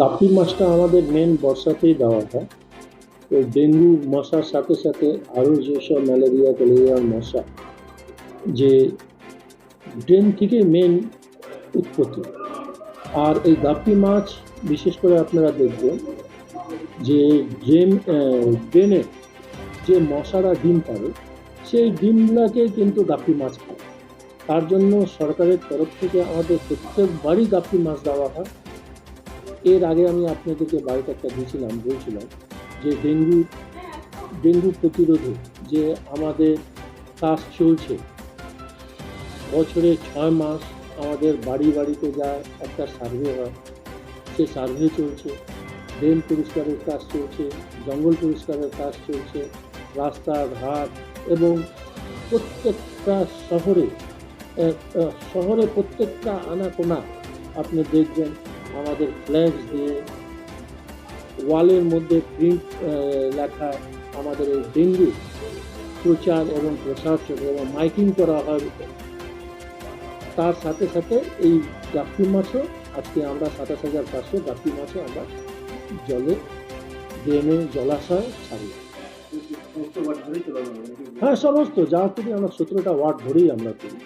গাপ্পি মাছটা আমাদের মেন বর্ষাতেই দেওয়া হয়। তো ডেঙ্গু মশার সাথে সাথে আরও যেসব ম্যালেরিয়া ট্যালেরিয়ার মশা, যে ড্রেন থেকে মেন উৎপত্তি। আর এই গাপ্পি মাছ, বিশেষ করে আপনারা দেখবেন যে ড্রেন ড্রেনে যে মশারা ডিম পারে সেই ডিমগুলোকে কিন্তু গাপ্পি মাছ খায়। তার জন্য সরকারের তরফ থেকে আমাদের প্রত্যেকবারই গাপ্পি মাছ দেওয়া হয়। এর আগে আমি আপনাদেরকে বাড়িতে একটা দিয়েছিলাম বলছিলাম যে ডেঙ্গু ডেঙ্গু প্রতিরোধে যে আমাদের কাজ চলছে। বছরে ছয় মাস আমাদের বাড়ি বাড়িতে যা একটা সার্ভে হয়, সে সার্ভে চলছে। ড্রেন পরিষ্কারের কাজ চলছে, জঙ্গল পরিষ্কারের কাজ চলছে, রাস্তাঘাট এবং প্রত্যেকটা শহরে শহরে প্রত্যেকটা আনাকোনা আপনি দেখবেন। আমাদের ফ্ল্যাক্স দিয়ে ওয়ালের মধ্যে প্রিন্ট লেখা আমাদের এই ডেঙ্গু প্রচার এবং প্রসার এবং মাইকিং করা হয়। তার সাথে সাথে এই গাপ্পি মাছও আজকে আমরা সাতাশ হাজার পাঁচশো গাপ্পি মাছও আমরা জলে ড্রেনে জলাশয় ছাড়ি। হ্যাঁ সমস্ত যা করি আমরা সতেরোটা ওয়ার্ড ধরেই আমরা করি।